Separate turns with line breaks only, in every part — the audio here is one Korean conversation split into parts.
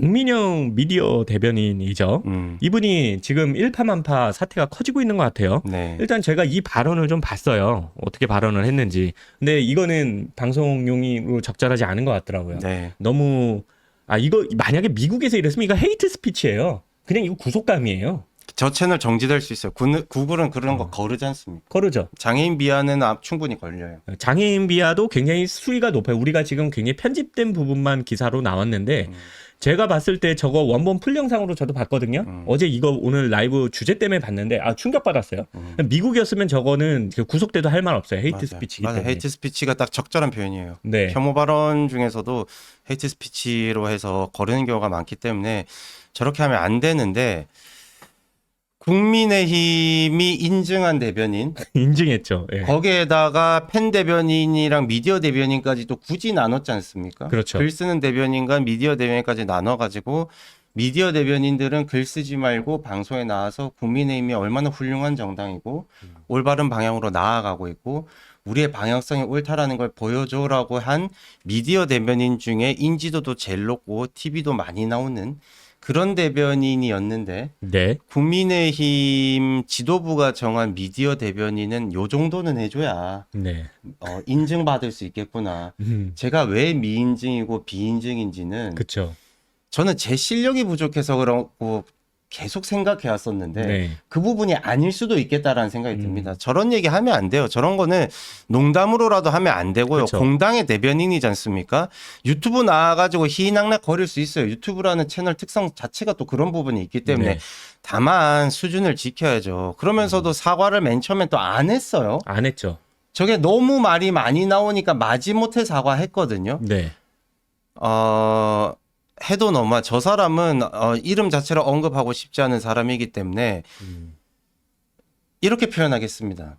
박민영 미디어 대변인이죠.
음.
이분이 지금 일파만파 사태가 커지고 있는 것 같아요.
네.
일단 제가 이 발언을 좀 봤어요. 어떻게 발언을 했는지. 근데 이거는 방송용으로 적절하지 않은 것 같더라고요.
네.
너무 아 이거 만약에 미국에서 이랬으면 이거 헤이트 스피치예요. 그냥 이거 구속감이에요.
저 채널 정지될 수 있어요. 구, 구글은 그런 거 거르지 않습니까?
거르죠.
장애인 비하는 아- 충분히 걸려요.
장애인 비하도 굉장히 수위가 높아요. 우리가 지금 굉장히 편집된 부분만 기사로 나왔는데
음.
제가 봤을 때 저거 원본 풀 영상으로 저도 봤거든요.
음.
어제 이거 오늘 라이브 주제 때문에 봤는데 아 충격 받았어요.
음.
미국이었으면 저거는 그 구속돼도 할 말 없어요. 헤이트
맞아요.
스피치기
맞아요.
때문에.
헤이트 스피치가 딱 적절한 표현이에요.
네.
혐오 발언 중에서도 헤이트 스피치로 해서 거르는 경우가 많기 때문에 저렇게 하면 안 되는데 국민의힘이 인증한 대변인
인증했죠. 예.
거기에다가 팬 대변인이랑 미디어 대변인까지 또 굳이 나눴지 않습니까?
그렇죠.
글 쓰는 대변인과 미디어 대변인까지 나눠가지고 미디어 대변인들은 글 쓰지 말고 방송에 나와서 국민의힘이 얼마나 훌륭한 정당이고
음.
올바른 방향으로 나아가고 있고 우리의 방향성이 옳다라는 걸 보여줘라고 한 미디어 대변인 중에 인지도도 제일 높고 TV도 많이 나오는 그런 대변인이었는데
네.
국민의힘 지도부가 정한 미디어 대변인은 요 정도는 해줘야
네.
어, 인증받을 수 있겠구나.
음.
제가 왜 미인증이고 비인증인지는
그렇죠.
저는 제 실력이 부족해서 그렇고 계속 생각해 왔었는데
네.
그 부분이 아닐 수도 있겠다라는 생각이
음.
듭니다. 저런 얘기 하면 안 돼요. 저런 거는 농담으로라도 하면 안 되고요.
그쵸.
공당의 대변인이지 않습니까? 유튜브 나와가지고 희낙낙 거릴 수 있어요. 유튜브라는 채널 특성 자체가 또 그런 부분이 있기 때문에
네.
다만 수준을 지켜야죠. 그러면서도 사과를 맨 처음엔 또 안 했어요.
안 했죠.
저게 너무 말이 많이 나오니까 마지못해 사과했거든요.
네.
어, 해도 너무 저 사람은 어, 이름 자체를 언급하고 싶지 않은 사람이기 때문에
음.
이렇게 표현하겠습니다.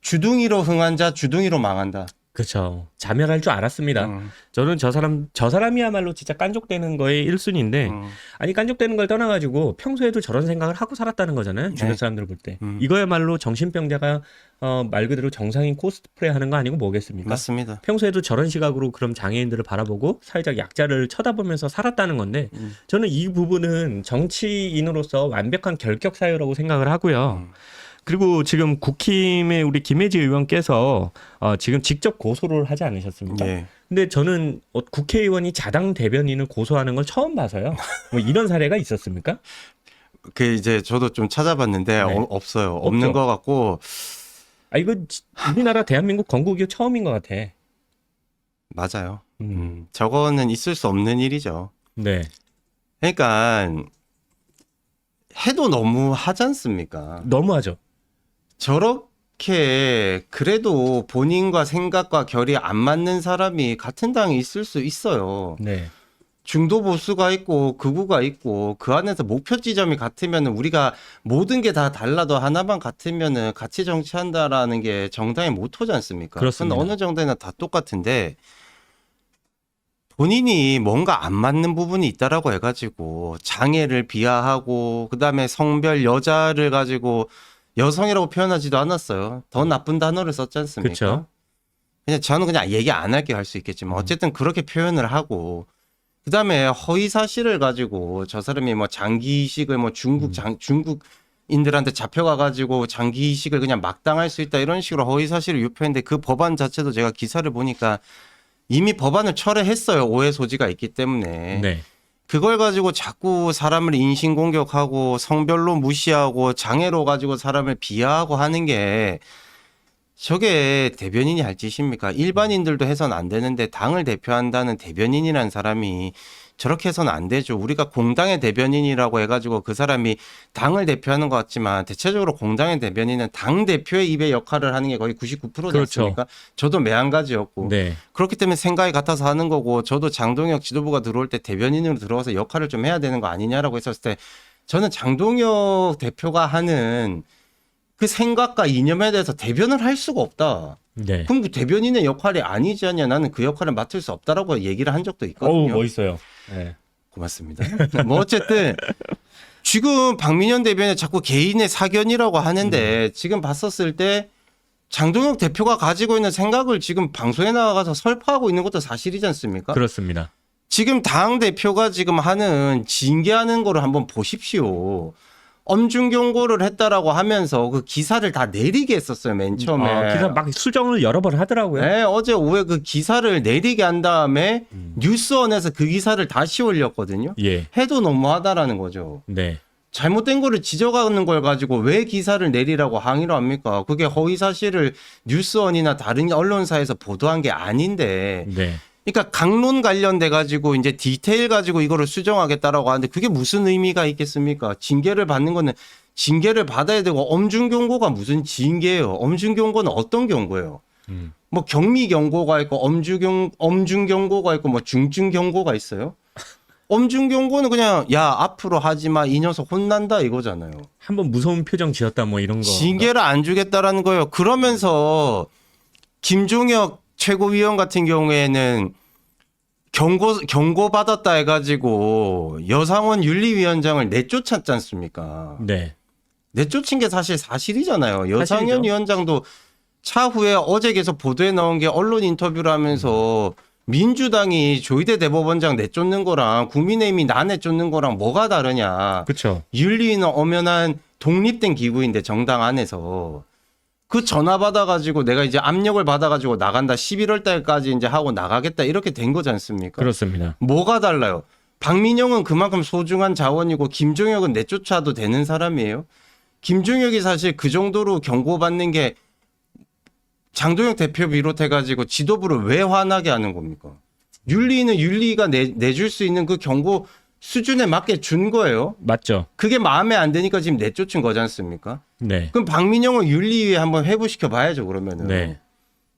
주둥이로 흥한 자 주둥이로 망한다.
그렇죠. 자멸할 줄 알았습니다.
음,
저는 저 사람 저 사람이야말로 진짜 깐족되는 거에 1순위인데
음.
아니 깐족되는 걸 떠나 가지고 평소에도 저런 생각을 하고 살았다는 거잖아요. 주변
네.
사람들 볼 때.
음.
이거야말로 정신병자가 어, 말 그대로 정상인 코스프레 하는 거 아니고 뭐겠습니까?
맞습니다.
평소에도 저런 시각으로 그럼 장애인들을 바라보고 사회적 약자를 쳐다보면서 살았다는 건데
음.
저는 이 부분은 정치인으로서 완벽한 결격 사유라고 생각을 하고요.
음.
그리고 지금 국힘의 우리 김혜지 의원께서 어, 지금 직접 고소를 하지 않으셨습니까?
예.
근데 저는 어, 국회의원이 자당 대변인을 고소하는 걸 처음 봐서요. 뭐 이런 사례가 있었습니까?
그 이제 저도 좀 찾아봤는데
네.
어, 없어요. 없는
없죠.
것 같고
아 이거 지- 우리나라 대한민국 건국 이후 처음인 것 같아.
맞아요.
음.
음, 저거는 있을 수 없는 일이죠.
네.
그러니까 해도 너무 하지 않습니까?
너무하죠.
저렇게 그래도 본인과 생각과 결이 안 맞는 사람이 같은 당에 있을 수 있어요.
네.
중도 보수가 있고 극우가 있고 그 안에서 목표 지점이 같으면 우리가 모든 게 다 달라도 하나만 같으면은 같이 정치한다라는 게 정당의 모토지 않습니까?
그렇습니다.
근데 어느 정도나 다 똑같은데 본인이 뭔가 안 맞는 부분이 있다라고 해가지고 장애를 비하하고 그다음에 성별 여자를 가지고 여성이라고 표현하지도 않았어요. 더 나쁜 단어를 썼지 않습니까?
그쵸.
그냥 저는 그냥 얘기 안 할게요 할수 있겠지만 어쨌든 그렇게 표현을 하고 그다음에 허위 사실을 가지고 저 사람이 뭐 장기 이식을 뭐 중국 장 중국 인들한테 잡혀가 가지고 장기 이식을 그냥 막당할 수 있다 이런 식으로 허위 사실을 유포했는데 그 법안 자체도 제가 기사를 보니까 이미 법안을 철회했어요 오해 소지가 있기 때문에
네.
그걸 가지고 자꾸 사람을 인신 공격하고 성별로 무시하고 장애로 가지고 사람을 비하하고 하는 게 저게 대변인이 할 짓입니까? 일반인들도 해서는 안 되는데 당을 대표한다는 대변인이라는 사람이 저렇게 해서는 안 되죠. 우리가 공당의 대변인이라고 해가지고 그 사람이 당을 대표하는 것 같지만 대체적으로 공당의 대변인은 당 대표의 입의 역할을 하는 게 거의 99%지
그렇죠.
않습니까? 저도 매한가지였고
네.
그렇기 때문에 생각이 같아서 하는 거고 저도 장동혁 지도부가 들어올 때 대변인으로 들어가서 역할을 좀 해야 되는 거 아니냐라고 했었을 때 저는 장동혁 대표가 하는 그 생각과 이념에 대해서 대변을 할 수가 없다.
네.
그럼 그 대변인의 역할이 아니지 않냐. 나는 그 역할을 맡을 수 없다라고 얘기를 한 적도
어우
있거든요.
멋있어요. 네.
고맙습니다. 뭐 어쨌든 지금 박민현 대변인 자꾸 개인의 사견이라고 하는데 지금 봤었을 때 장동혁 대표가 가지고 있는 생각을 지금 방송에 나가서 설파하고 있는 것도 사실이지 않습니까?
그렇습니다.
지금 당 대표가 지금 하는 징계하는 거를 한번 보십시오. 엄중 경고를 했다라고 하면서 그 기사를 다 내리게 했었어요 맨 처음에.
아, 기사 막 수정을 여러 번 하더라고요.
네, 어제 오후에 그 기사를 내리게 한 다음에
음.
뉴스원에서 그 기사를 다시 올렸거든요.
예.
해도 너무하다라는 거죠.
네.
잘못된 거를 지적하는 걸 가지고 왜 기사를 내리라고 항의를 합니까? 그게 허위 사실을 뉴스원이나 다른 언론사에서 보도한 게 아닌데.
네.
그러니까 강론 관련돼 가지고 이제 디테일 가지고 이거를 수정하겠다라고 하는데 그게 무슨 의미가 있겠습니까? 징계를 받는 거는 징계를 받아야 되고 엄중 경고가 무슨 징계예요? 엄중 경고는 어떤 경고예요?
음.
뭐 경미 경고가 있고 엄중 경 엄중 경고가 있고 뭐 중증 경고가 있어요? 엄중 경고는 그냥 야 앞으로 하지 마 이 녀석 혼난다 이거잖아요.
한번 무서운 표정 지었다 뭐 이런 거.
징계를 안 주겠다라는 거예요. 그러면서 김종혁 최고위원 같은 경우에는 경고 경고 받았다 해가지고 여상원 윤리위원장을 내쫓았지 않습니까?
네.
내쫓은 게 사실 사실이잖아요. 여상현
사실이죠.
위원장도 차후에 어제 계속 보도에 나온 게 언론 인터뷰를 하면서 민주당이 조희대 대법원장 내쫓는 거랑 국민의힘이 나 내쫓는 거랑 뭐가 다르냐.
그렇죠.
윤리위는 엄연한 독립된 기구인데 정당 안에서 그 전화 받아가지고 내가 이제 압력을 받아가지고 나간다 11월 달까지 이제 하고 나가겠다 이렇게 된 거지 않습니까?
그렇습니다.
뭐가 달라요? 박민영은 그만큼 소중한 자원이고 김종혁은 내쫓아도 되는 사람이에요. 김종혁이 사실 그 정도로 경고받는 게 장동혁 대표 비롯해가지고 지도부를 왜 화나게 하는 겁니까? 윤리는 윤리가 내, 내줄 수 있는 그 경고 수준에 맞게 준 거예요.
맞죠.
그게 마음에 안 드니까 지금 내쫓은 거지 않습니까?
네.
그럼 박민영을 윤리위에 한번 회부시켜 봐야죠 그러면은.
네.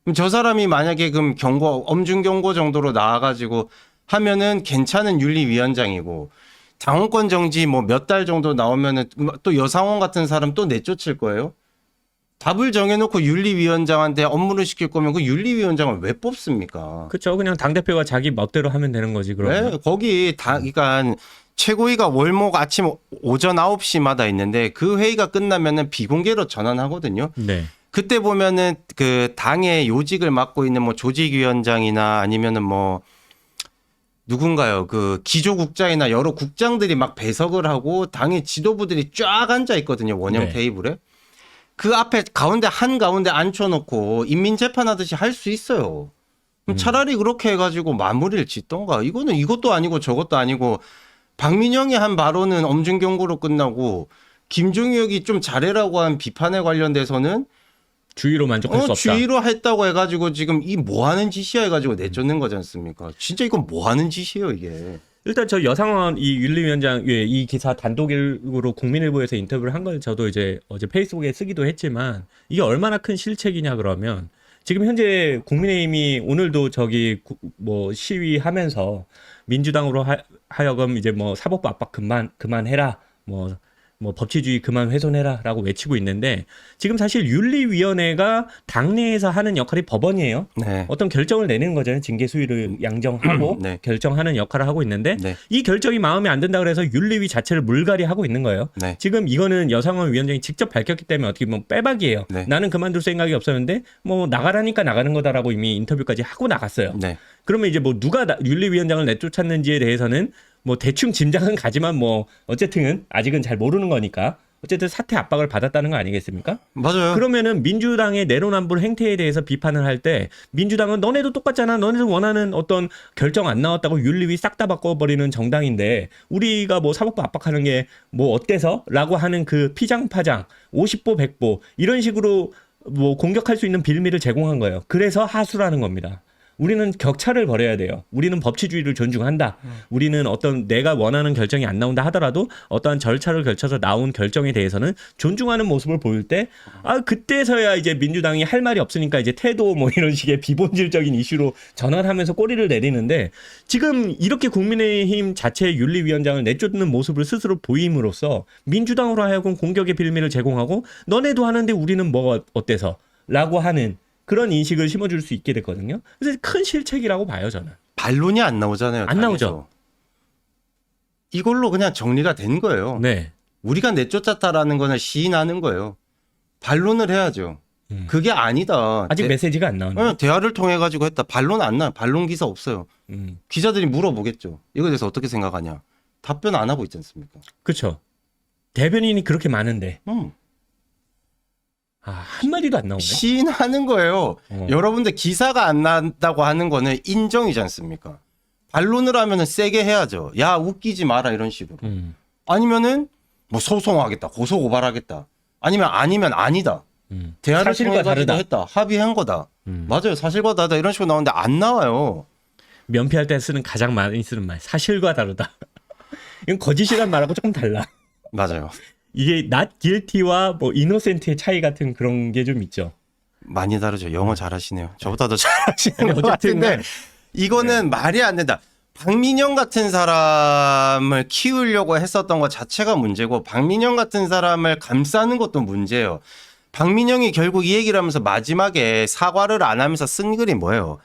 그럼 저 사람이 만약에 그럼 경고 엄중 경고 정도로 나와가지고 하면은 괜찮은 윤리위원장이고 당원권 정지 뭐 몇 달 정도 나오면은 또 여상원 같은 사람 또 내쫓을 거예요. 답을 정해놓고 윤리위원장한테 업무를 시킬 거면 그 윤리위원장을 왜 뽑습니까?
그렇죠. 그냥 당 대표가 자기 멋대로 하면 되는 거지 그럼.
네, 거기 다, 그러니까 최고위가 월목 아침 오전 9시마다 있는데 그 회의가 끝나면은 비공개로 전환하거든요.
네.
그때 보면은 그 당의 요직을 맡고 있는 뭐 조직위원장이나 아니면은 뭐 누군가요? 그 기조국장이나 여러 국장들이 막 배석을 하고 당의 지도부들이 쫙 앉아 있거든요. 원형
네.
테이블에. 그 앞에 가운데 한 가운데 앉혀놓고 인민 재판하듯이 할 수 있어요. 그럼 차라리 그렇게 해가지고 마무리를 짓던가. 이거는 이것도 아니고 저것도 아니고 박민영이 한 발언은 엄중 경고로 끝나고 김종혁이 좀 잘해라고 한 비판에 관련돼서는
주의로 만족할 수
어,
없다.
주의로 했다고 해가지고 지금 이 뭐 하는 짓이야 해가지고 내쫓는 거지 않습니까? 진짜 이건 뭐 하는 짓이에요 이게.
일단 저 여상원 이 윤리위원장 예, 이 기사 단독으로 국민일보에서 인터뷰를 한 걸 저도 이제 어제 페이스북에 쓰기도 했지만 이게 얼마나 큰 실책이냐 그러면 지금 현재 국민의힘이 오늘도 저기 구- 뭐 시위하면서 민주당으로 하, 하여금 이제 뭐 사법부 압박 그만 그만해라 뭐 뭐 법치주의 그만 훼손해라라고 외치고 있는데 지금 사실 윤리위원회가 당내에서 하는 역할이 법원이에요.
네.
어떤 결정을 내는 거잖아요. 징계 수위를 양정하고
네.
결정하는 역할을 하고 있는데
네.
이 결정이 마음에 안 든다 그래서 윤리위 자체를 물갈이 하고 있는 거예요.
네.
지금 이거는 여상원 위원장이 직접 밝혔기 때문에 어떻게 보면 빼박이에요.
네.
나는 그만둘 생각이 없었는데 뭐 나가라니까 나가는 거다라고 이미 인터뷰까지 하고 나갔어요.
네.
그러면 이제 뭐 누가 나- 윤리위원장을 내쫓았는지에 대해서는 뭐 대충 짐작은 가지만 뭐 어쨌든 아직은 잘 모르는 거니까 어쨌든 사퇴 압박을 받았다는 거 아니겠습니까?
맞아요.
그러면은 민주당의 내로남불 행태에 대해서 비판을 할 때 민주당은 너네도 똑같잖아. 너네도 원하는 어떤 결정 안 나왔다고 윤리위 싹 다 바꿔버리는 정당인데 우리가 뭐 사법부 압박하는 게 뭐 어때서?라고 하는 그 피장파장 50보 100보 이런 식으로 뭐 공격할 수 있는 빌미를 제공한 거예요. 그래서 하수라는 겁니다. 우리는 격차를 벌여야 돼요. 우리는 법치주의를 존중한다. 우리는 어떤 내가 원하는 결정이 안 나온다 하더라도 어떠한 절차를 거쳐서 나온 결정에 대해서는 존중하는 모습을 보일 때, 아, 그때서야 이제 민주당이 할 말이 없으니까 이제 태도 뭐 이런 식의 비본질적인 이슈로 전환하면서 꼬리를 내리는데 지금 이렇게 국민의힘 자체 윤리위원장을 내쫓는 모습을 스스로 보임으로써 민주당으로 하여금 공격의 빌미를 제공하고 너네도 하는데 우리는 뭐 어때서? 라고 하는 그런 인식을 심어줄 수 있게 됐거든요. 그래서 큰 실책이라고 봐요, 저는.
반론이 안 나오잖아요.
안 나오죠.
당에서. 이걸로 그냥 정리가 된 거예요.
네.
우리가 내쫓았다라는 거는 시인하는 거예요. 반론을 해야죠.
음.
그게 아니다.
아직
대,
메시지가 안 나오네.
어, 대화를 통해 가지고 했다. 반론 안 나요. 반론 기사 없어요.
음.
기자들이 물어보겠죠. 이거에 대해서 어떻게 생각하냐? 답변 안 하고 있지 않습니까?
그렇죠. 대변인이 그렇게 많은데
음.
아, 한 마디도 안 나오네.
시인하는 거예요.
어.
여러분들 기사가 안 난다고 하는 거는 인정이지 않습니까? 반론을 하면은 세게 해야죠. 야 웃기지 마라 이런 식으로.
음.
아니면은 뭐 소송하겠다, 고소 고발하겠다. 아니면 아니면 아니다.
음.
대화를
사실과
가지고
다르다.
했다. 합의한 거다.
음.
맞아요. 사실과 다르다 이런 식으로 나오는데 안 나와요.
면피할 때 쓰는 가장 많이 쓰는 말 사실과 다르다. 이건 거짓이란 말하고 조금 달라.
맞아요.
이게 not guilty와 뭐 innocent의 차이 같은 그런 게 좀 있죠.
많이 다르죠. 영어 잘하시네요. 저보다 더 잘하시는 것
어쨌든
같은데
간-
이거는 말이 안 된다. 박민영 같은 사람을 키우려고 했었던 것 자체가 문제고 박민영 같은 사람을 감싸는 것도 문제예요. 박민영이 결국 이 얘기를 하면서 마지막에 사과를 안 하면서 쓴 글이 뭐예요?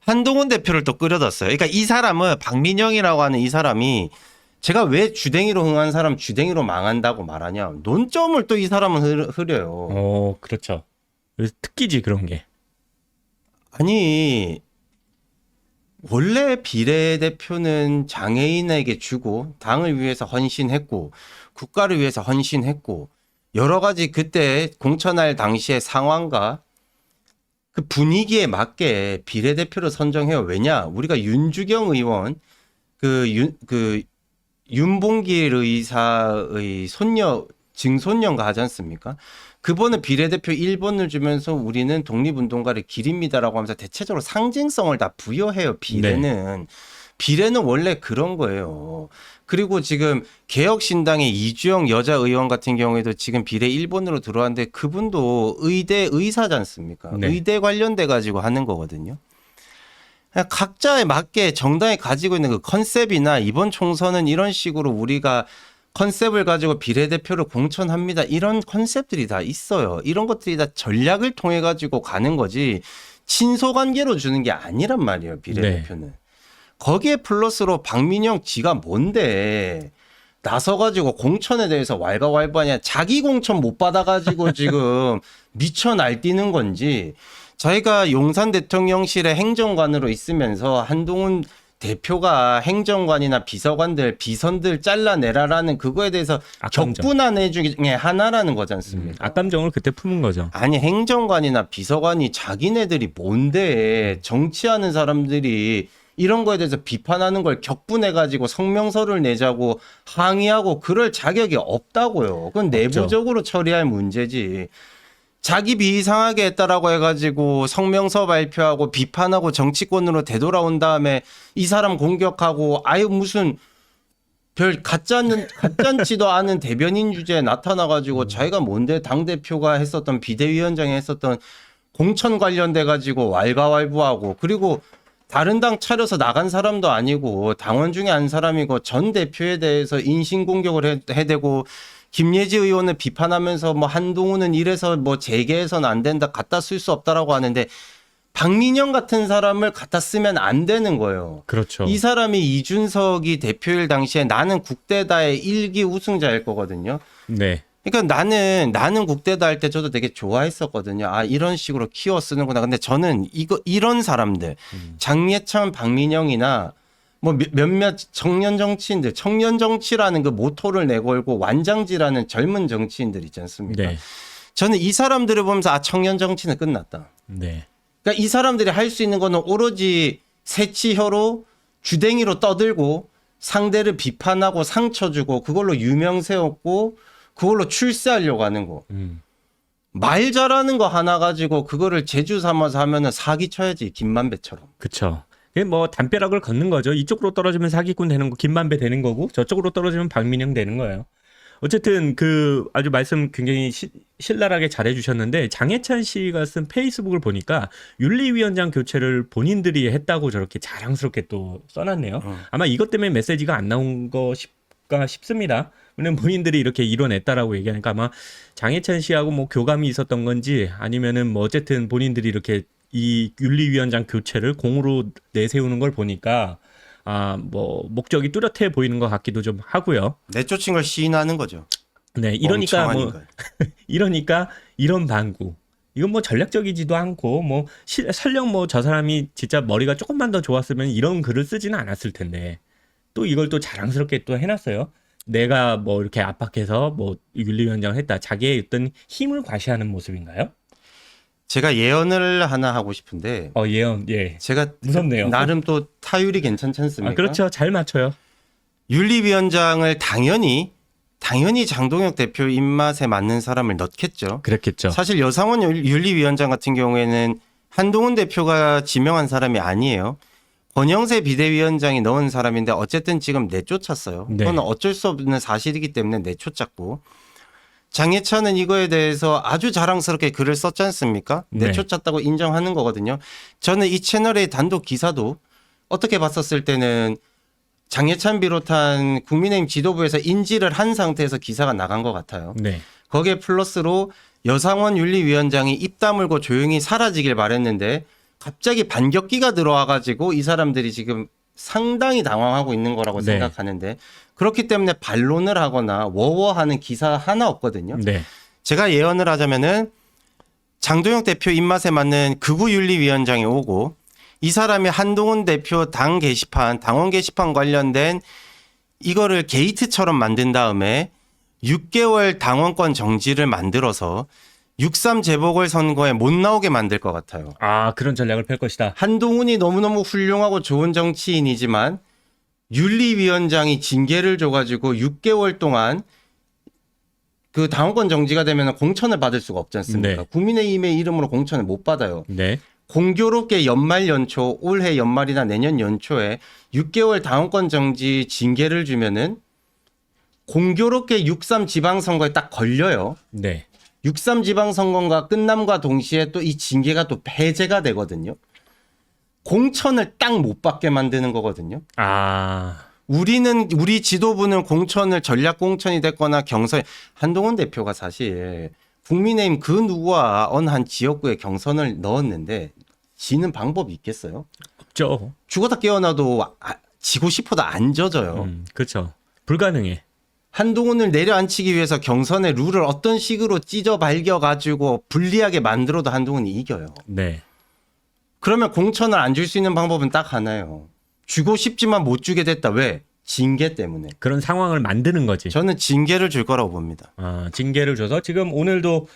한동훈 대표를 또 끌어뒀어요. 그러니까 이 사람은 박민영이라고 하는 이 사람이 제가 왜 주댕이로 흥한 사람 주댕이로 망한다고 말하냐? 논점을 또 이 사람은 흐- 흐려 요.
어, 그렇죠. 그래서 특기지 그런 게.
아니 원래 비례대표는 장애인에게 주고 당을 위해서 헌신했고 국가를 위해서 헌신했고 여러 가지 그때 공천할 당시의 상황과 그 분위기에 맞게 비례대표를 선정해요. 왜냐? 우리가 윤주경 의원 그 윤 그 윤봉길 의사의 손녀 증손녀가 하지 않습니까? 그분은 비례대표 1번을 주면서 우리는 독립운동가를 기립니다라고 하면서 대체적으로 상징성을 다 부여해요. 비례는 비례는 원래 그런 거예요. 그리고 지금 개혁신당의 이주영 여자 의원 같은 경우에도 지금 비례 1번으로 들어왔는데 그분도 의대 의사지 않습니까?
네.
의대 관련돼 가지고 하는 거거든요. 각자에 맞게 정당이 가지고 있는 그 컨셉이나 이번 총선은 이런 식으로 우리가 컨셉을 가지고 비례대표를 공천합니다. 이런 컨셉들이 다 있어요. 이런 것들이 다 전략을 통해 가지고 가는 거지 친소 관계로 주는 게 아니란 말이에요. 비례대표는. 거기에 플러스로 박민영 지가 뭔데 나서가지고 공천에 대해서 왈가왈부하냐 자기 공천 못 받아가지고 지금 미쳐 날뛰는 건지 자기가 용산 대통령실의 행정관으로 있으면서 한동훈 대표가 행정관이나 비서관들 비선들 잘라내라라는 그거에 대해서
악감정.
격분한 애 중에 하나라는 거지
음,
않습니까?
악감정을 그때 품은 거죠.
아니 행정관이나 비서관이 자기네들이 뭔데 정치하는 사람들이 이런 거에 대해서 비판하는 걸 격분해 가지고 성명서를 내자고 항의하고 그럴 자격이 없다고요. 그건 내부적으로 처리할 문제지. 자기 비이상하게 했다라고 해가지고 성명서 발표하고 비판하고 정치권으로 되돌아온 다음에 이 사람 공격하고 아유 무슨 별 가짜는 가짜지도 않은 대변인 주제에 나타나가지고 자기가 뭔데 당 대표가 했었던 비대위원장이 했었던 공천 관련돼 가지고 왈가왈부하고 그리고 다른 당 차려서 나간 사람도 아니고 당원 중에 한 사람이고 전 대표에 대해서 인신 공격을 해, 해대고 김예지 의원을 비판하면서 뭐 한동훈은 이래서 뭐 재계에서는 안 된다 갖다 쓸 수 없다라고 하는데 박민영 같은 사람을 갖다 쓰면 안 되는 거예요.
그렇죠.
이 사람이 이준석이 대표일 당시에 나는 국대다의 일기 우승자일 거거든요.
네.
그러니까 나는 나는 국대다 할 때 저도 되게 좋아했었거든요. 아 이런 식으로 키워 쓰는구나. 근데 저는 이거 이런 사람들 장예찬, 박민영이나 뭐 몇- 몇몇 청년 정치인들, 청년 정치라는 그 모토를 내걸고 완장지라는 젊은 정치인들 있지 않습니까?
네.
저는 이 사람들을 보면서 아 청년 정치는 끝났다.
네.
그러니까 이 사람들이 할 수 있는 거는 오로지 새치혀로 주댕이로 떠들고 상대를 비판하고 상처 주고 그걸로 유명 세웠고 그걸로 출세하려고 하는 거.
음.
말 잘하는 거 하나 가지고 그거를 제주 삼아서 하면은 사기 쳐야지 김만배처럼.
그쵸. 그게 뭐 담벼락을 걷는 거죠. 이쪽으로 떨어지면 사기꾼 되는 거, 김만배 되는 거고, 저쪽으로 떨어지면 박민영 되는 거예요. 어쨌든 그 아주 말씀 굉장히 시- 신랄하게 잘해주셨는데 장혜찬 씨가 쓴 페이스북을 보니까 윤리위원장 교체를 본인들이 했다고 저렇게 자랑스럽게 또 써놨네요.
음.
아마 이것 때문에 메시지가 안 나온 것일까 싶습니다. 왜냐면 본인들이 이렇게 이뤄냈다라고 얘기하니까 아마 장혜찬 씨하고 뭐 교감이 있었던 건지 아니면은 뭐 어쨌든 본인들이 이렇게 이 윤리위원장 교체를 공으로 내세우는 걸 보니까 아 뭐 목적이 뚜렷해 보이는 것 같기도 좀 하고요.
내쫓은 걸 시인하는 거죠.
네, 이러니까 뭐. 이러니까 이런 방구 이건 뭐 전략적이지도 않고 뭐 시- 설령 뭐 저 사람이 진짜 머리가 조금만 더 좋았으면 이런 글을 쓰지는 않았을 텐데 또 이걸 또 자랑스럽게 또 해놨어요. 내가 뭐 이렇게 압박해서 뭐 윤리위원장을 했다. 자기의 어떤 힘을 과시하는 모습인가요?
제가 예언을 하나 하고 싶은데
어 예언 예.
제가
무섭네요.
나름 또 타율이 괜찮지 않습니까?
아 그렇죠. 잘 맞춰요.
윤리위원장을 당연히 당연히 장동혁 대표 입맛에 맞는 사람을 넣겠죠.
그렇겠죠.
사실 여상원 윤- 윤리위원장 같은 경우에는 한동훈 대표가 지명한 사람이 아니에요. 권영세 비대위원장이 넣은 사람인데 어쨌든 지금 내쫓았어요.
네.
그건 어쩔 수 없는 사실이기 때문에 내쫓았고 장예찬은 이거에 대해서 아주 자랑스럽게 글을 썼지 않습니까?
네.
내쫓았다고 인정하는 거거든요. 저는 이 채널의 단독 기사도 어떻게 봤었을 때는 장예찬 비롯한 국민의힘 지도부에서 인지를 한 상태에서 기사가 나간 것 같아요.
네.
거기에 플러스로 여상원 윤리위원장이 입 다물고 조용히 사라지길 바랬는데 갑자기 반격기가 들어와가지고 이 사람들이 지금 상당히 당황하고 있는 거라고
네.
생각하는데 그렇기 때문에 반론을 하거나 워워하는 기사 하나 없거든요.
네.
제가 예언을 하자면은 장도영 대표 입맛에 맞는 극우 윤리위원장이 오고 이 사람이 한동훈 대표 당 게시판, 당원 게시판 관련된 이거를 게이트처럼 만든 다음에 6개월 당원권 정지를 만들어서 6.3 재보궐 선거에 못 나오게 만들 것 같아요.
아 그런 전략을 펼 것이다.
한동훈이 너무너무 훌륭하고 좋은 정치인이지만 윤리위원장이 징계를 줘가지고 6개월 동안 그 당원권 정지가 되면 공천을 받을 수가 없지 않습니까?
네.
국민의힘의 이름으로 공천을 못 받아요.
네.
공교롭게 연말 연초, 올해 연말이나 내년 연초에 6개월 당원권 정지 징계를 주면은 공교롭게 6.3 지방선거에 딱 걸려요.
네.
6.3 지방선거가 끝남과 동시에 또 이 징계가 또 폐지가 되거든요. 공천을 딱 못 받게 만드는 거거든요.
아
우리는 우리 지도부는 공천을 전략 공천이 됐거나 경선 한동훈 대표가 사실 국민의힘 그 누구와 어느 한 지역구에 경선을 넣었는데 지는 방법이 있겠어요?
없죠.
죽었다 깨어나도 아- 지고 싶어도 안 져져요.
음, 그렇죠. 불가능해.
한동훈을 내려앉히기 위해서 경선의 룰을 어떤 식으로 찢어 발겨 가지고 불리하게 만들어도 한동훈이 이겨요.
네.
그러면 공천을 안 줄 수 있는 방법은 딱 하나예요. 주고 싶지만 못 주게 됐다. 왜? 징계 때문에.
그런 상황을 만드는 거지.
저는 징계를 줄 거라고 봅니다.
아, 징계를 줘서 지금 오늘도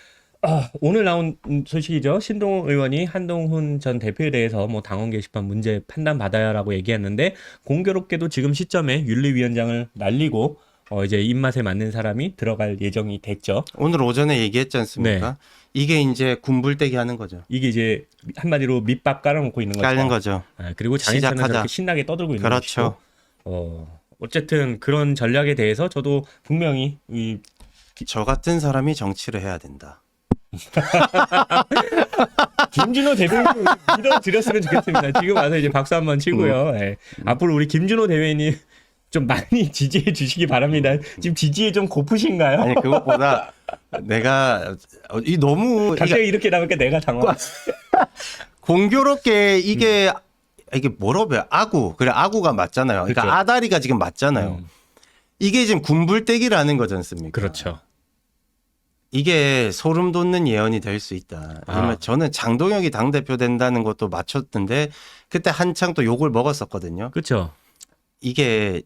아, 오늘 나온 소식이죠. 신동훈 의원이 한동훈 전 대표에 대해서 뭐 당원 게시판 문제 판단 받아야라고 얘기했는데 공교롭게도 지금 시점에 윤리위원장을 날리고 어, 이제 입맛에 맞는 사람이 들어갈 예정이 됐죠.
오늘 오전에 얘기했지 않습니까?
네.
이게 이제 군불대기 하는 거죠.
이게 이제 한마디로 밑밥 깔아놓고 있는 거죠.
깔는 거죠.
아, 그리고
시작하자.
저렇게 신나게 떠들고 있는
그렇죠.
것이고. 어, 어쨌든 그런 전략에 대해서 저도 분명히 이
저 같은 사람이 정치를 해야 된다.
김준호 대변인 믿어드렸으면 좋겠습니다. 지금 와서 이제 박수 한번 치고요.
음.
예. 앞으로 우리 김준호 대변인 좀 많이 지지해 주시기 바랍니다. 지금 지지에 좀 고프신가요?
아니 그것보다 내가 어, 이 너무
갑자기 이렇게 나오니까 내가 당황.
공교롭게 이게 이게 뭐라고 해요? 아구. 그래 아구가 맞잖아요. 그러니까
그렇죠.
아다리가 지금 맞잖아요.
음,
이게 지금 군불대기라는 거지 않습니까?
그렇죠.
이게 소름 돋는 예언이 될 수 있다. 왜냐면
아.
저는 장동혁이 당 대표 된다는 것도 맞췄는데 그때 한창 또 욕을 먹었었거든요.
그렇죠.
이게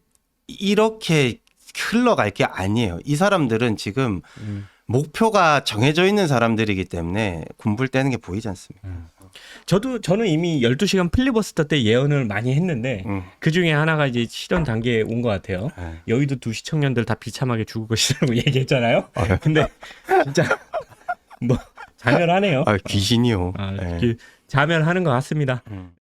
이렇게 흘러갈 게 아니에요. 이 사람들은 지금
음.
목표가 정해져 있는 사람들이기 때문에 군불 떼는 게 보이지 않습니다.
저도 저는 이미 12시간 필리버스터 때 예언을 많이 했는데
음.
그 중에 하나가 이제 실현 단계에 온 것 같아요.
네.
여의도 두 시 청년들 다 비참하게 죽을 것이라고 얘기했잖아요. 근데 진짜 뭐 자멸하네요.
아, 귀신이요.
아,
네.
그 자멸하는 것 같습니다.
음.